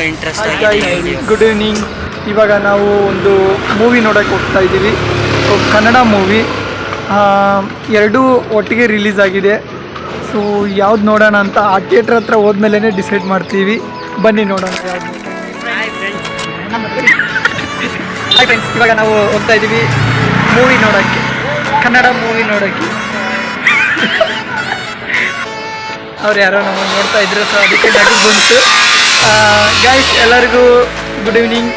ತುಂಬ interest good evening ಇವಾಗ ನಾವು ಒಂದು ಮೂವಿ ನೋಡೋಕ್ಕೆ ಹೋಗ್ತಾ ಇದ್ದೀವಿ. ಸೊ ಕನ್ನಡ ಮೂವಿ ಎರಡೂ ಒಟ್ಟಿಗೆ ರಿಲೀಸ್ ಆಗಿದೆ. ಸೊ ಯಾವ್ದು ನೋಡೋಣ ಅಂತ ಆ ಥಿಯೇಟ್ರ್ ಹತ್ರ ಹೋದ್ಮೇಲೆ ಡಿಸೈಡ್ ಮಾಡ್ತೀವಿ. ಬನ್ನಿ ನೋಡೋಣ ಯಾವ್ದು ಹಾಯ್ ಫ್ರೆಂಡ್ಸ್ ಇವಾಗ ನಾವು ಹೋಗ್ತಾ ಇದ್ದೀವಿ ಮೂವಿ ನೋಡೋಕ್ಕೆ. ಕನ್ನಡ ಮೂವಿ ನೋಡೋಕ್ಕೆ. ಅವ್ರು ಯಾರೋ ನಮ್ಮನ್ನು ನೋಡ್ತಾ ಇದ್ರು ಸೊ ಅದಕ್ಕೆ ನಗು ಬಂತು. ಗಾಯ್ಸ್ ಎಲ್ಲರಿಗೂ ಗುಡ್ ಈವ್ನಿಂಗ್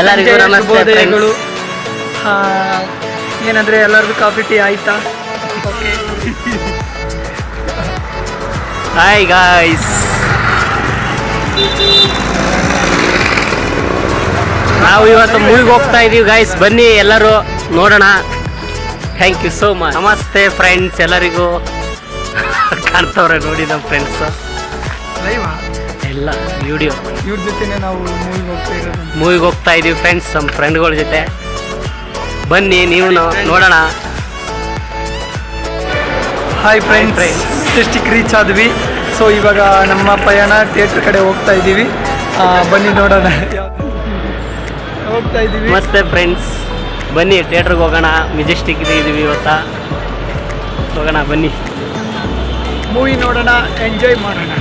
ಎಲ್ಲರಿಗೂ ಶುಭೋದಯಗಳು. ಏನಂದ್ರೆ ಎಲ್ಲರಿಗೂ ಕಾಫಿ ಟೀ ಆಯ್ತಾ? ಓಕೆ ಹಾಯ್ ಗಾಯ್ಸ್ ನಾವು ಇವತ್ತು ಮೂವಿಗೆ ಹೋಗ್ತಾ ಇದೀವಿ ಗಾಯ್ಸ್ ಬನ್ನಿ ಎಲ್ಲರೂ ನೋಡೋಣ. ಥ್ಯಾಂಕ್ ಯು ಸೋ ಮಚ್ ನಮಸ್ತೆ ಫ್ರೆಂಡ್ಸ್ ಎಲ್ಲರಿಗೂ. ಕಾಣ್ತವ್ರೆ ನೋಡಿ ನಮ್ಮ ಫ್ರೆಂಡ್ಸ್ ಎಲ್ಲ ವಿಡಿಯೋ ಇವ್ರ ಜೊತೆನೆ ನಾವು ಮೂವಿಗೆ ಹೋಗ್ತಾ ಇರೋದು. ಮೂವಿಗೆ ಹೋಗ್ತಾ ಇದೀವಿ ಫ್ರೆಂಡ್ಸ್ ನಮ್ಮ ಫ್ರೆಂಡ್ಗಳ ಜೊತೆ. ಬನ್ನಿ ನೀವು ನೋಡೋಣ. ಹಾಯ್ ಫ್ರೆಂಡ್ ಫ್ರೈ ಡಿಸ್ಟಿಕ್ ರೀಚ್ ಆದ್ವಿ. ಸೊ ಇವಾಗ ನಮ್ಮ ಪಯಣ ಥಿಯೇಟ್ರ್ ಕಡೆ ಹೋಗ್ತಾ ಇದ್ದೀವಿ ಬನ್ನಿ ನೋಡೋಣ. ಹೋಗ್ತಾ ಇದ್ದೀವಿ ಮತ್ತೆ ಫ್ರೆಂಡ್ಸ್ ಬನ್ನಿ ಥಿಯೇಟ್ರಿಗೆ ಹೋಗೋಣ. ಮೆಜೆಸ್ಟಿಕ್ ಇದೀವಿ ಇವತ್ತ. ಹೋಗೋಣ ಬನ್ನಿ. ಮೂವಿ ನೋಡೋಣ ಎಂಜಾಯ್ ಮಾಡೋಣ.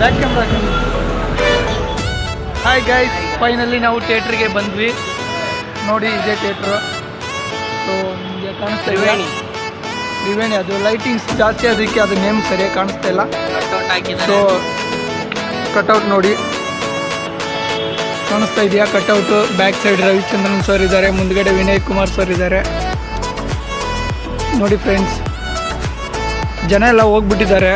Back camera hi guys finally ನಾವು ಥಿಯೇಟ್ರಿಗೆ ಬಂದ್ವಿ. ನೋಡಿ ಇದೇ ಥಿಯೇಟ್ರು ಸೊ ನಿಮಗೆ ಕಾಣಿಸ್ತಾ ಇದೆ ತ್ರಿವೇಣಿ ಅದು ಲೈಟಿಂಗ್ಸ್ ಜಾಸ್ತಿ ಅದಕ್ಕೆ ಅದು ನೇಮ್ ಸರಿಯಾಗಿ ಕಾಣಿಸ್ತಾ ಇಲ್ಲ. ಸೊ ಕಟೌಟ್ ನೋಡಿ. ಕಾಣಿಸ್ತಾ ಇದೆಯಾ cutout back side Ravichandran sir ಇದ್ದಾರೆ ಮುಂದ್ಗಡೆ ವಿನಯ್ ಕುಮಾರ್ ಸರ್ ಇದ್ದಾರೆ. ನೋಡಿ ಫ್ರೆಂಡ್ಸ್ ಜನ ಎಲ್ಲ ಹೋಗ್ಬಿಟ್ಟಿದ್ದಾರೆ.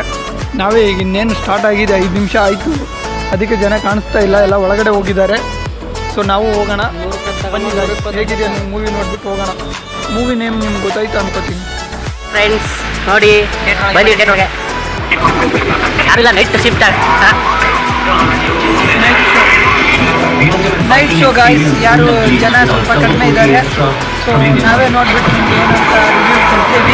ನಾವೇ ಈಗ ಇನ್ನೇನು ಸ್ಟಾರ್ಟ್ ಆಗಿದೆ ಐದು ನಿಮಿಷ ಆಯಿತು. ಅದಕ್ಕೆ ಜನ ಕಾಣಿಸ್ತಾ ಇಲ್ಲ ಎಲ್ಲ ಒಳಗಡೆ ಹೋಗಿದ್ದಾರೆ. ಸೊ ನಾವು ಹೋಗೋಣ. ಹೇಗಿದೆ ಮೂವಿ ನೋಡ್ಬಿಟ್ಟು ಹೋಗೋಣ. ಮೂವಿ ನೇಮ್ ನಿಮ್ಗೆ ಗೊತ್ತಾಯ್ತು ಅನ್ಕೋತೀನಿ. ಫ್ರೆಂಡ್ಸ್ ನೋಡಿ ಥಿಯೇಟ್ರಿಗೆ ಯಾರಿಲ್ಲ night shift night show guys ಯಾರು ಜನ ಸ್ವಲ್ಪ ಕಡಿಮೆ ಇದ್ದಾರೆ. ಸೊ ನಾವೇ ನೋಡ್ಬಿಟ್ಟು ನಿಮ್ಗೆ ಏನಂತ ರಿವ್ಯೂ ಕೊಡ್ತೀವಿ.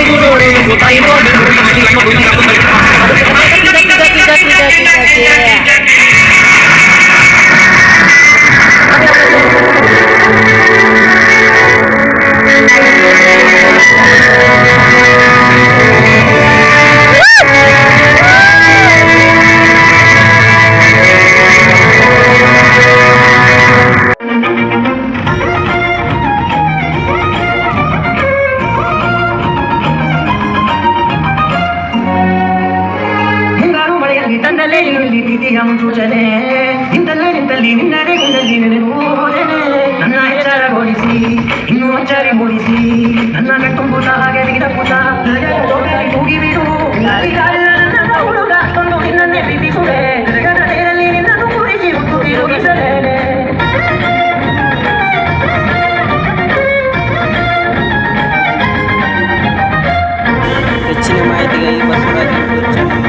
Dati, dati, dati, dati. ಇರುವಲ್ಲಿ ತಿಥಿಯ ಮುನ್ಸೂಚನೆ ಇಂತಲ್ಲ ನಿಂತಲ್ಲಿ ನಿನ್ನಡೆ ಗುಂಡಲ್ಲಿ ನನಗೂ ನನ್ನ ಎಚ್ಚರಗೊಳಿಸಿ ಇನ್ನೂ ಅಚ್ಚರಿಗೊಳಿಸಿ ನನ್ನ ಕಟ್ಟುಂಬುತ ಹಾಗೆ ವಿಡಪುತ ತೂಗಿ ಬಿಡು ನನ್ನ ಹುಡುಗ ಕೊಂಡು ನಿನ್ನನ್ನೇ ಪ್ರೀತಿಸುವೆ. ಗಗನದಲ್ಲಿ ಹೆಚ್ಚಿನ ಮಾಹಿತಿಗಾಗಿ ಬಸವರಾಜ್